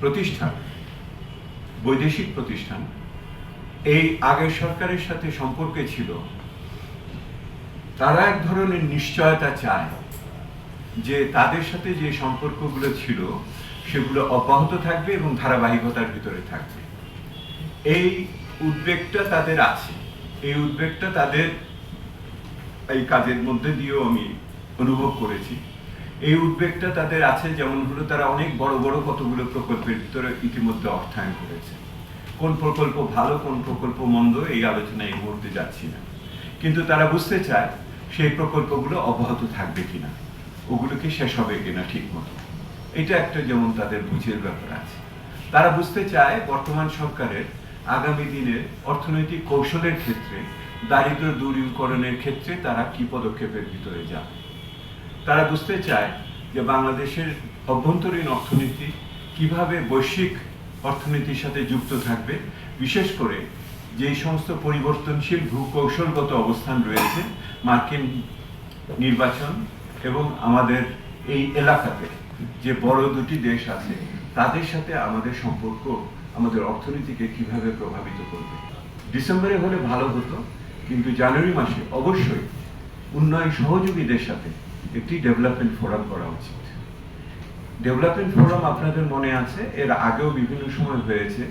প্রতিষ্ঠান, বৈদেশিক প্রতিষ্ঠান, এই আগের সরকারের সাথে সম্পর্কে ছিল। তারা এক ধরনের নিশ্চয়তা চায় যে তাদের সাথে যে সম্পর্কগুলো ছিল, সেগুলো অব্যাহত থাকবে এবং ধারাবাহিকতার ভিতরে থাকবে। এই উদ্বেগটা তাদের আছে। এই উদ্বেগটা তাদের এই কাজের মধ্যে দিয়েও আমি অনুভব করেছি। এই উদ্বেগটা তাদের আছে, যেমন হলো তারা অনেক বড় বড় কতগুলো প্রকল্পের ভিতরে ইতিমধ্যে অর্থায়ন করেছে। কোন প্রকল্প ভালো, কোন প্রকল্প মন্দ, এই আলোচনায় এই মুহূর্তে যাচ্ছি না। কিন্তু তারা বুঝতে চায় সেই প্রকল্পগুলো অব্যাহত থাকবে কিনা, ওগুলোকে শেষ হবে কিনা ঠিক মতো এটা একটা যেমন তাদের বুঝের ব্যাপার আছে। তারা বুঝতে চায় বর্তমান সরকারের আগামী দিনের অর্থনৈতিক কৌশলের ক্ষেত্রে, দারিদ্র দূরীকরণের ক্ষেত্রে তারা কি পদক্ষেপের ভিতরে যাবে। তারা বুঝতে চায় যে বাংলাদেশের অভ্যন্তরীণ অর্থনীতি কীভাবে বৈশ্বিক অর্থনীতির সাথে যুক্ত থাকবে, বিশেষ করে যেই সমস্ত পরিবর্তনশীল ভূকৌশলগত অবস্থান রয়েছে, মার্কিন নির্বাচন এবং আমাদের এই এলাকাতে যে বড় দুটি দেশ আছে, তাদের সাথে আমাদের সম্পর্ক, আমাদের অর্থনীতিকে কীভাবে প্রভাবিত করবে। ডিসেম্বরে হলে ভালো হতো, কিন্তু জানুয়ারি মাসে অবশ্যই উন্নয়ন সহযোগীদের সাথে একটি ডেভেলপমেন্ট ফোরাম করা উচিত। ডেভেলপমেন্ট ফোরাম আপনাদের মনে আছে? এর আগেও বিভিন্ন সময় হয়েছে।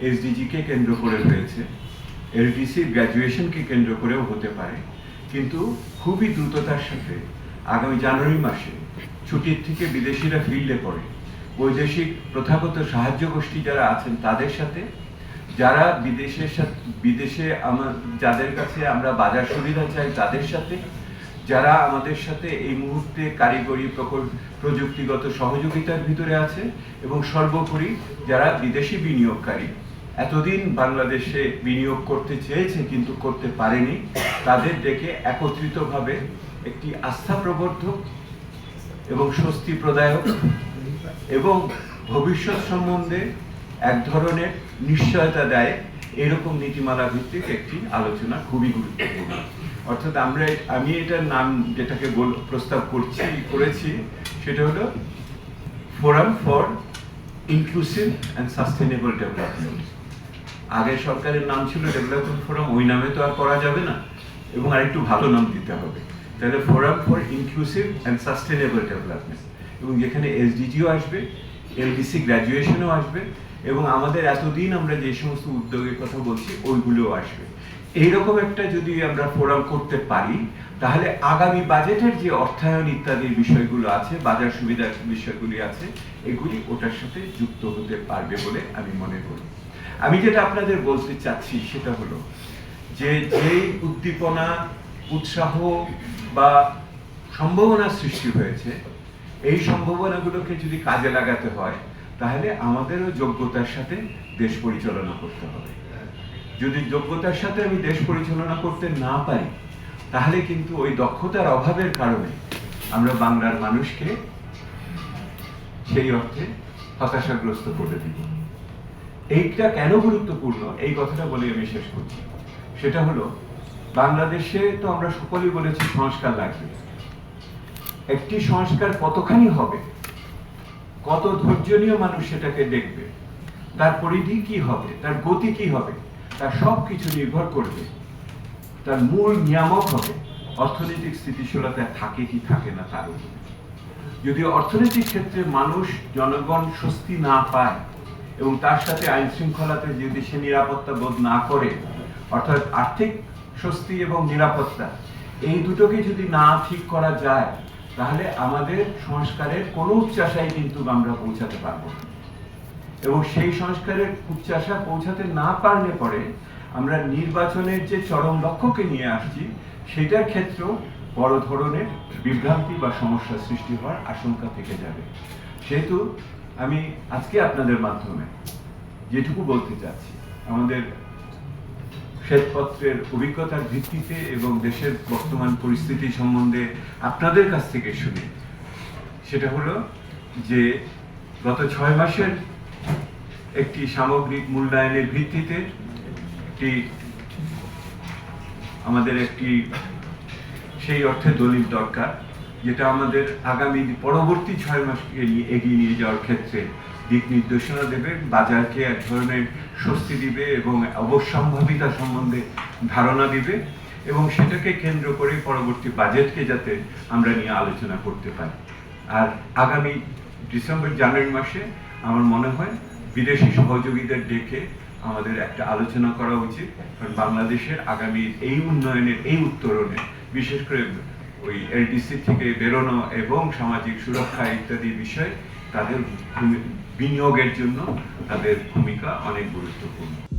এসডিজি কে কেন্দ্র করে হয়েছে। এলডিসি গ্র্যাজুয়েশনকে কেন্দ্র করেও হতে পারে। কিন্তু খুবই দ্রুততার সাথে আগামী জানুয়ারি মাসে ছুটির থেকে বিদেশিরা ফিরলে পরে বৈদেশিক প্রথাগত সাহায্য গোষ্ঠী যারা আছেন তাদের সাথে, যারা বিদেশের সাথে, বিদেশে আমার যাদের কাছে আমরা বাজার সুবিধা চাই তাদের সাথে যারা আমাদের সাথে এই মুহূর্তে কারিগরি প্রযুক্তিগত সহযোগিতার ভিতরে আছে এবং সর্বোপরি যারা বিদেশি বিনিয়োগকারী, এতদিন বাংলাদেশে বিনিয়োগ করতে চেয়েছে কিন্তু করতে পারেনি, তাদের ডেকে একত্রিতভাবে একটি আস্থা প্রবর্ধক এবং স্বস্তি প্রদায়ক এবং ভবিষ্যৎ সম্বন্ধে এক ধরনের নিশ্চয়তা দেয়, এরকম নীতিমালা ভিত্তিক একটি আলোচনা খুবই গুরুত্বপূর্ণ। অর্থাৎ আমরা আমি এটার নাম যেটাকে বল- প্রস্তাব করছি, করেছি, সেটা হলো forum for inclusive and sustainable development আগের সরকারের নাম ছিল ডেভেলপমেন্ট ফোরাম ওই নামে তো আর করা যাবে না, এবং আরেকটু ভালো নাম দিতে হবে। তাহলে forum for inclusive and sustainable development এবং যেখানে এসডিজিও আসবে এলডিসি গ্র্যাজুয়েশনও আসবে, এবং আমাদের এতদিন আমরা যে সমস্ত উদ্যোগের কথা বলছি, ওইগুলোও আসবে। এইরকম একটা যদি আমরা ফোরাম করতে পারি, তাহলে আগামী বাজেটের যে অর্থায়ন ইত্যাদির বিষয়গুলো আছে, বাজার সুবিধার বিষয়গুলি আছে, এগুলি ওটার সাথে যুক্ত হতে পারবে বলে আমি মনে করি। আমি যেটা আপনাদের বলতে চাচ্ছি সেটা হলো যে যেই উদ্দীপনা, উৎসাহ বা সম্ভাবনা সৃষ্টি হয়েছে, এই সম্ভাবনাগুলোকে যদি কাজে লাগাতে হয়, তাহলে আমাদেরও যোগ্যতার সাথে দেশ পরিচালনা করতে হবে। যদি যোগ্যতার সাথে আমি দেশ পরিচালনা করতে না পারি, তাহলে কিন্তু ওই দক্ষতার অভাবের কারণে আমরা বাংলার মানুষকে সেই অর্থে হতাশাগ্রস্ত করে দিব। এইটা কেন গুরুত্বপূর্ণ? এই কথাটা বলে আমি শেষ করছি। সেটা হলো, বাংলাদেশে তো আমরা সকলেই বলেছি সংস্কার লাগবে। একটি সংস্কার কতখানি হবে? কত ধৈর্যনীয় মানুষ সেটাকে দেখবে? তার পরিধি কি হবে? তার গতি কি হবে? তার সব কিছু নির্ভর করবে। তার মূল নিয়ামক হবে, অর্থনৈতিক স্থিতিশীলতা থাকে কি থাকে না তার উপরে। যদি অর্থনৈতিক ক্ষেত্রে মানুষ, জনগণ স্বস্তি না পায় এবং তার সাথে আইন শৃঙ্খলাতে যদি সে নিরাপত্তা বোধ না করে, অর্থাৎ আর্থিক স্বস্তি এবং নিরাপত্তা, এই দুটোকে যদি না ঠিক করা যায়, তাহলে আমাদের সংস্কারের কোনো উচ্চাশাই কিন্তু আমরা পৌঁছাতে পারব না। এবং সেই সংস্কারের উচ্চাশা পৌঁছাতে না পারলে পরে আমরা নির্বাচনের যে চরম লক্ষ্যকে নিয়ে আসছি, সেটার ক্ষেত্রেও বড় ধরনের বিভ্রান্তি বা সমস্যা সৃষ্টি হওয়ার আশঙ্কা থেকে যাবে। সেহেতু আমি আজকে আপনাদের মাধ্যমে যেটুকু বলতে চাচ্ছি, আমাদের শ্বেতপত্রের অভিজ্ঞতার ভিত্তিতে এবং দেশের বর্তমান পরিস্থিতি সম্বন্ধে আপনাদের কাছ থেকে শুনে, সেটা হলো যে গত ছয় মাসের একটি সামগ্রিক মূল্যায়নের ভিত্তিতে একটি আমাদের একটি সেই অর্থে দলিল দরকার, যেটা আমাদের আগামী পরবর্তী ছয় মাসকে নিয়ে এগিয়ে নিয়ে যাওয়ার ক্ষেত্রে দিক নির্দেশনা দেবে, বাজারকে এক ধরনের স্বস্তি দিবে এবং অবশ্যম্ভাবিতা সম্বন্ধে ধারণা দিবে এবং সেটাকে কেন্দ্র করে পরবর্তী বাজেটকে যাতে আমরা নিয়ে আলোচনা করতে পারি। আর আগামী ডিসেম্বর, জানুয়ারি মাসে আমার মনে হয় বিদেশি সহযোগীদের ডেকে আমাদের একটা আলোচনা করা উচিত। কারণ বাংলাদেশের আগামী এই উন্নয়নের, এই উত্তরণে, বিশেষ করে ওই এলডিসি থেকে বেরোনো এবং সামাজিক সুরক্ষা ইত্যাদি বিষয়ে তাদের বিনিয়োগের জন্য তাদের ভূমিকা অনেক গুরুত্বপূর্ণ।